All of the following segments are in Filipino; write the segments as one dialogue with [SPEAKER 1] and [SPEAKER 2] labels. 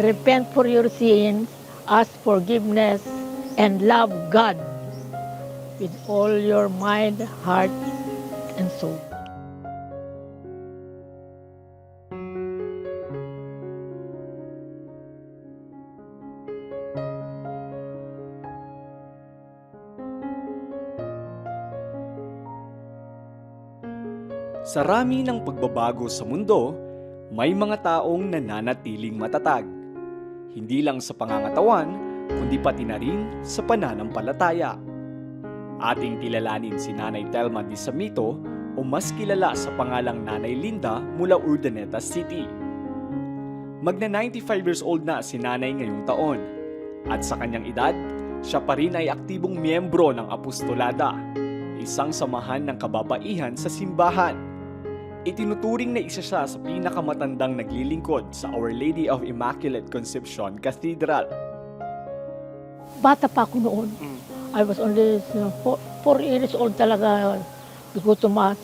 [SPEAKER 1] Repent for your sins, ask forgiveness, and love God with all your mind, heart, and soul.
[SPEAKER 2] Sa rami ng pagbabago sa mundo, may mga taong nananatiling matatag. Hindi lang sa pangangatawan, kundi pati na rin sa pananampalataya. Ating kilalanin si Nanay Telma Di Samito o mas kilala sa pangalang Nanay Linda mula Urdaneta City. Magna 95 years old na si Nanay ngayong taon. At sa kanyang edad, siya pa rin ay aktibong miyembro ng Apostolada, isang samahan ng kababaihan sa simbahan. Itinuturing na isa siya sa pinakamatandang naglilingkod sa Our Lady of Immaculate Conception Cathedral.
[SPEAKER 1] Bata pa ako noon. I was only uh, four, four years old talaga. We go to mass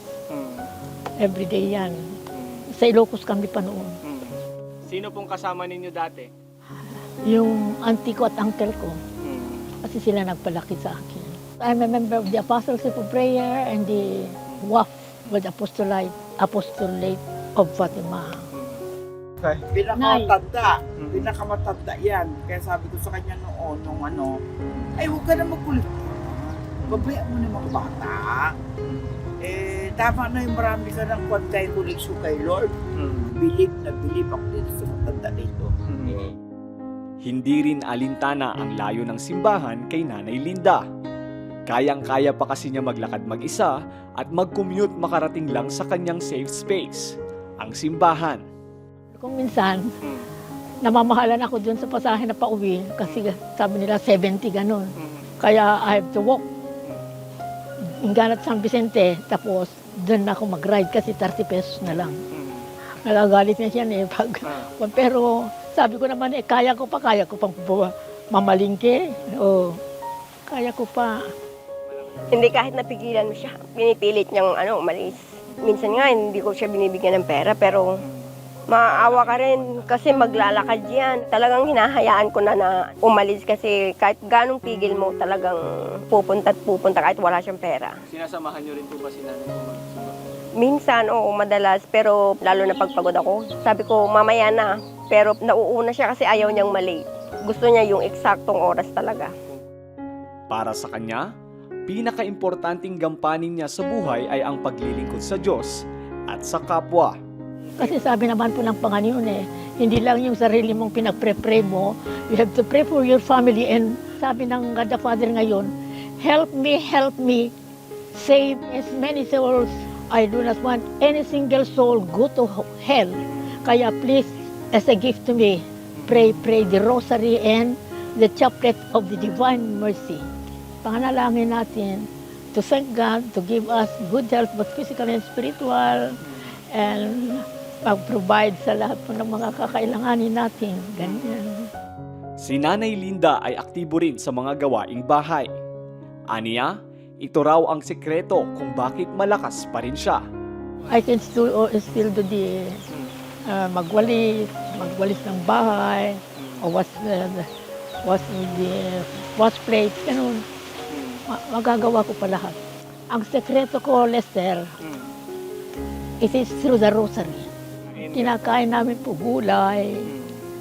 [SPEAKER 1] every day yan. Sa Ilocos kami pa noon.
[SPEAKER 3] Sino pong kasama ninyo dati?
[SPEAKER 1] Yung auntie ko at uncle ko, kasi sila nagpalaki sa akin. I'm a member of the Apostoleship of Prayer and the WAF, with Apostolate, Apostolate of Fatima.
[SPEAKER 4] Pinakamatanda. Pinakamatanda yan. Kaya sabi ko sa kanya noon, nung ano, ay huwag ka na magkulit. Babayaan mo na mga bata. Eh, tama na yung marami ka ng kwantay koleksyon kay Lord. Bilib na bilib ako dito sa matanda nito. Eh,
[SPEAKER 2] Hindi rin alintana ang layo ng simbahan kay Nanay Linda. Kayang-kaya pa kasi niya maglakad mag-isa at mag-commute makarating lang sa kanyang safe space, ang simbahan.
[SPEAKER 1] Kung minsan, namamahalan ako dun sa pasahe na pauwi kasi sabi nila 70 ganun. Kaya I have to walk. Inganat San Vicente, tapos doon na ako mag-ride kasi 30 pesos na lang. Nagagalit na siya eh. Pag, pero sabi ko naman eh, kaya ko pa, kaya ko pang mamalingke. O, kaya ko pa.
[SPEAKER 5] Hindi kahit napigilan mo siya, pinipilit niyang ano, umalis. Minsan nga, hindi ko siya binibigyan ng pera, pero maawa ka rin kasi maglalakad yan. Talagang hinahayaan ko na na umalis kasi kahit ganong pigil mo, talagang pupunta at pupunta kahit wala siyang pera.
[SPEAKER 3] Sinasamahan nyo rin po ba si nanay mo?
[SPEAKER 5] Minsan, oo, madalas, pero lalo na pagpagod ako. Sabi ko, mamaya na. Pero nauuna siya kasi ayaw niyang mali. Gusto niya yung eksaktong oras talaga.
[SPEAKER 2] Para sa kanya, pinaka-importanting gampanin niya sa buhay ay ang paglilingkod sa Diyos at sa kapwa.
[SPEAKER 1] Kasi sabi naman po ng Panginoon eh, hindi lang yung sarili mong pinagpre-pray mo, you have to pray for your family. And sabi ng God the Father ngayon, help me, help me, save as many souls. I do not want any single soul go to hell. Kaya please, as a gift to me, pray, pray the rosary and the chaplet of the divine mercy. Panganalangin natin to thank God to give us good health, both physical and spiritual, and mag-provide sa lahat po ng mga kakailanganin natin. Ganyan.
[SPEAKER 2] Si Nanay Linda ay aktibo rin sa mga gawaing bahay. Aniya, ito raw ang sekreto kung bakit malakas pa rin siya.
[SPEAKER 1] I can still, oh, still do the uh, magwalis, magwalis ng bahay, o wash the, wash the wash plates, ganun. Ma- magagawa ko pa lahat. Ang sekreto ko, Lester, it is through the rosary. Kinakain namin po gulay,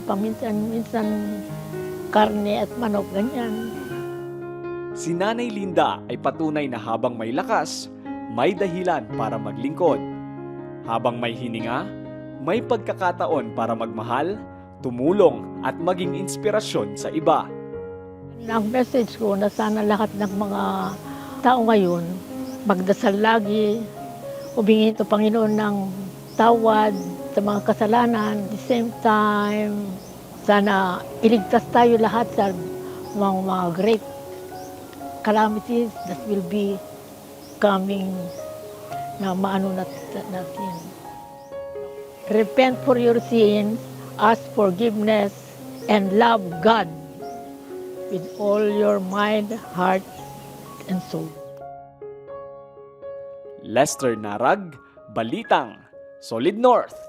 [SPEAKER 1] paminsan-minsan karne at manok, ganyan.
[SPEAKER 2] Si Nanay Linda ay patunay na habang may lakas, may dahilan para maglingkod. Habang may hininga, may pagkakataon para magmahal, tumulong at maging inspirasyon sa iba.
[SPEAKER 1] Ang message ko na sana lahat ng mga tao ngayon magdasal lagi, humingi ito Panginoon ng tawad sa mga kasalanan. At the same time, sana iligtas tayo lahat sa mga, mga great calamities that will be coming na maano nat- natin. Repent for your sins, ask forgiveness, and love God with all your mind, heart, and soul.
[SPEAKER 2] Lester Narag, Balitang, Solid North.